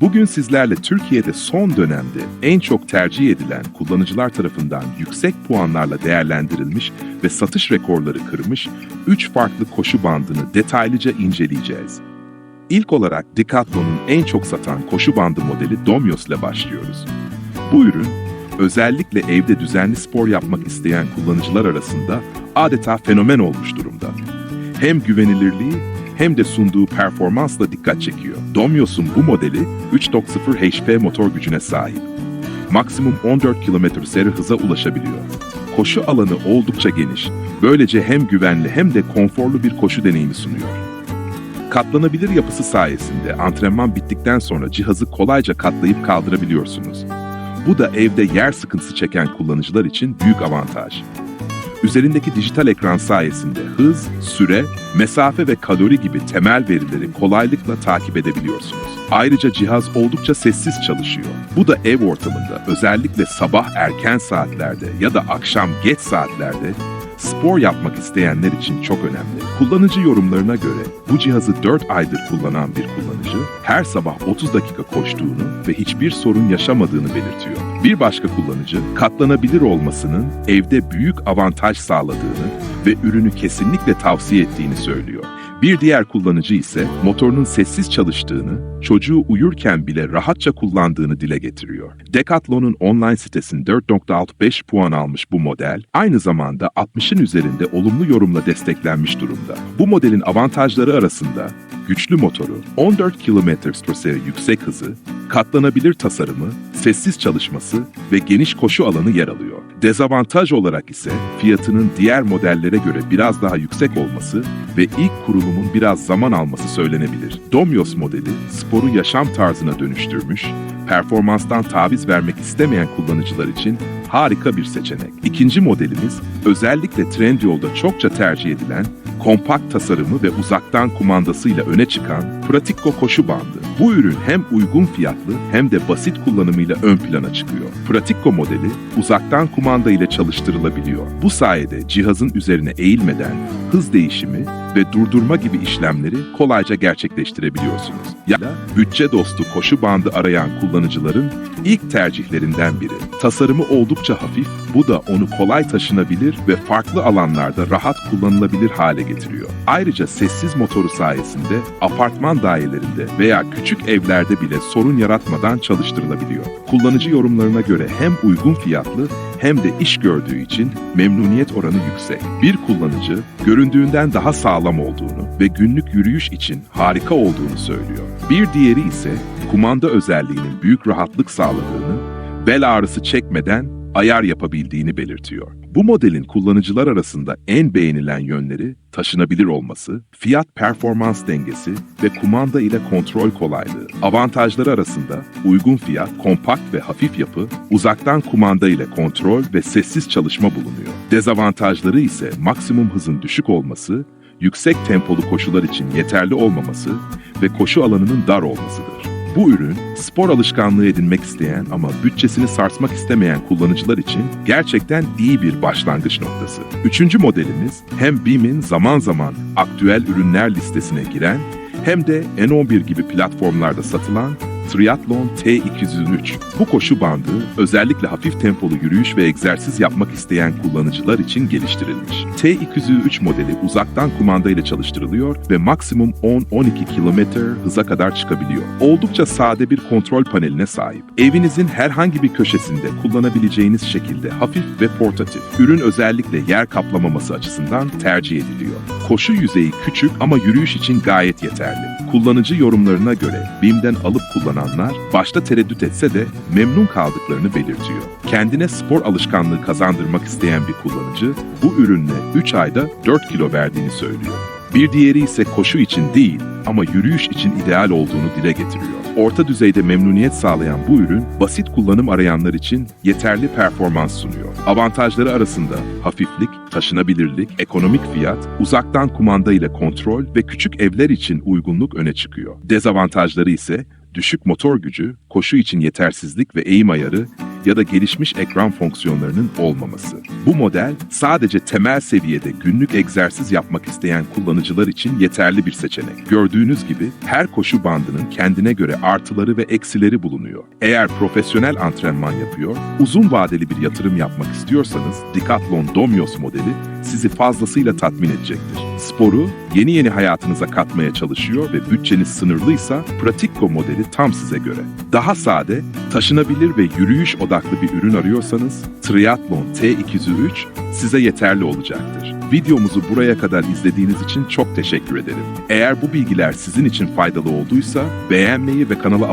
Bugün sizlerle Türkiye'de son dönemde en çok tercih edilen kullanıcılar tarafından yüksek puanlarla değerlendirilmiş ve satış rekorları kırmış 3 farklı koşu bandını detaylıca inceleyeceğiz. İlk olarak Decathlon'un en çok satan koşu bandı modeli Domios ile başlıyoruz. Bu ürün özellikle evde düzenli spor yapmak isteyen kullanıcılar arasında adeta fenomen olmuş durumda. Hem güvenilirliği hem de sunduğu performansla dikkat çekiyor. Domios'un bu modeli 3.0 HP motor gücüne sahip. Maksimum 14 km seri hıza ulaşabiliyor. Koşu alanı oldukça geniş. Böylece hem güvenli hem de konforlu bir koşu deneyimi sunuyor. Katlanabilir yapısı sayesinde antrenman bittikten sonra cihazı kolayca katlayıp kaldırabiliyorsunuz. Bu da evde yer sıkıntısı çeken kullanıcılar için büyük avantaj. Üzerindeki dijital ekran sayesinde hız, süre, mesafe ve kalori gibi temel verileri kolaylıkla takip edebiliyorsunuz. Ayrıca cihaz oldukça sessiz çalışıyor. Bu da ev ortamında özellikle sabah erken saatlerde ya da akşam geç saatlerde spor yapmak isteyenler için çok önemli. Kullanıcı yorumlarına göre bu cihazı 4 aydır kullanan bir kullanıcı her sabah 30 dakika koştuğunu ve hiçbir sorun yaşamadığını belirtiyor. Bir başka kullanıcı katlanabilir olmasının evde büyük avantaj sağladığını ve ürünü kesinlikle tavsiye ettiğini söylüyor. Bir diğer kullanıcı ise motorunun sessiz çalıştığını, çocuğu uyurken bile rahatça kullandığını dile getiriyor. Decathlon'un online sitesinde 4.65 puan almış bu model, aynı zamanda 60'ın üzerinde olumlu yorumla desteklenmiş durumda. Bu modelin avantajları arasında güçlü motoru, 14 km seri yüksek hızı, katlanabilir tasarımı, sessiz çalışması ve geniş koşu alanı yer alıyor. Dezavantaj olarak ise fiyatının diğer modellere göre biraz daha yüksek olması ve ilk kurulumun biraz zaman alması söylenebilir. Domios modeli sporu yaşam tarzına dönüştürmüş, performanstan taviz vermek istemeyen kullanıcılar için harika bir seçenek. İkinci modelimiz özellikle Trendyol'da çokça tercih edilen kompakt tasarımı ve uzaktan kumandasıyla öne çıkan Pratico koşu bandı. Bu ürün hem uygun fiyatlı hem de basit kullanımıyla ön plana çıkıyor. Pratico modeli uzaktan kumanda ile çalıştırılabiliyor. Bu sayede cihazın üzerine eğilmeden hız değişimi ve durdurma gibi işlemleri kolayca gerçekleştirebiliyorsunuz. Ya da bütçe dostu koşu bandı arayan kullanıcıların ilk tercihlerinden biri. Tasarımı oldukça hafif, bu da onu kolay taşınabilir ve farklı alanlarda rahat kullanılabilir hale getiriyor. Ayrıca sessiz motoru sayesinde apartman dairelerinde veya küçük evlerde bile sorun yaratmadan çalıştırılabiliyor. Kullanıcı yorumlarına göre hem uygun fiyatlı hem de iş gördüğü için memnuniyet oranı yüksek. Bir kullanıcı göründüğünden daha sağlam olduğunu ve günlük yürüyüş için harika olduğunu söylüyor. Bir diğeri ise kumanda özelliğinin büyük rahatlık sağladığını, bel ağrısı çekmeden ayar yapabildiğini belirtiyor. Bu modelin kullanıcılar arasında en beğenilen yönleri taşınabilir olması, fiyat performans dengesi ve kumanda ile kontrol kolaylığı. Avantajları arasında uygun fiyat, kompakt ve hafif yapı, uzaktan kumanda ile kontrol ve sessiz çalışma bulunuyor. Dezavantajları ise maksimum hızın düşük olması, yüksek tempolu koşular için yeterli olmaması ve koşu alanının dar olmasıdır. Bu ürün spor alışkanlığı edinmek isteyen ama bütçesini sarsmak istemeyen kullanıcılar için gerçekten iyi bir başlangıç noktası. Üçüncü modelimiz hem BİM'in zaman zaman aktüel ürünler listesine giren hem de N11 gibi platformlarda satılan Triathlon T203. Bu koşu bandı özellikle hafif tempolu yürüyüş ve egzersiz yapmak isteyen kullanıcılar için geliştirilmiş. T203 modeli uzaktan kumanda ile çalıştırılıyor ve maksimum 10-12 km hıza kadar çıkabiliyor. Oldukça sade bir kontrol paneline sahip. Evinizin herhangi bir köşesinde kullanabileceğiniz şekilde hafif ve portatif. Ürün özellikle yer kaplamaması açısından tercih ediliyor. Koşu yüzeyi küçük ama yürüyüş için gayet yeterli. Kullanıcı yorumlarına göre BİM'den alıp kullananlar başta tereddüt etse de memnun kaldıklarını belirtiyor. Kendine spor alışkanlığı kazandırmak isteyen bir kullanıcı bu ürünle 3 ayda 4 kilo verdiğini söylüyor. Bir diğeri ise koşu için değil ama yürüyüş için ideal olduğunu dile getiriyor. Orta düzeyde memnuniyet sağlayan bu ürün basit kullanım arayanlar için yeterli performans sunuyor. Avantajları arasında hafiflik, taşınabilirlik, ekonomik fiyat, uzaktan kumanda ile kontrol ve küçük evler için uygunluk öne çıkıyor. Dezavantajları ise düşük motor gücü, koşu için yetersizlik ve eğim ayarı, ya da gelişmiş ekran fonksiyonlarının olmaması. Bu model sadece temel seviyede günlük egzersiz yapmak isteyen kullanıcılar için yeterli bir seçenek. Gördüğünüz gibi her koşu bandının kendine göre artıları ve eksileri bulunuyor. Eğer profesyonel antrenman yapıyor, uzun vadeli bir yatırım yapmak istiyorsanız Decathlon Domios modeli sizi fazlasıyla tatmin edecektir. Sporu yeni yeni hayatınıza katmaya çalışıyor ve bütçeniz sınırlıysa Pratikko modeli tam size göre. Daha sade, taşınabilir ve yürüyüş odaklı bir ürün arıyorsanız Triathlon T203 size yeterli olacaktır. Videomuzu buraya kadar izlediğiniz için çok teşekkür ederim. Eğer bu bilgiler sizin için faydalı olduysa beğenmeyi ve kanala abone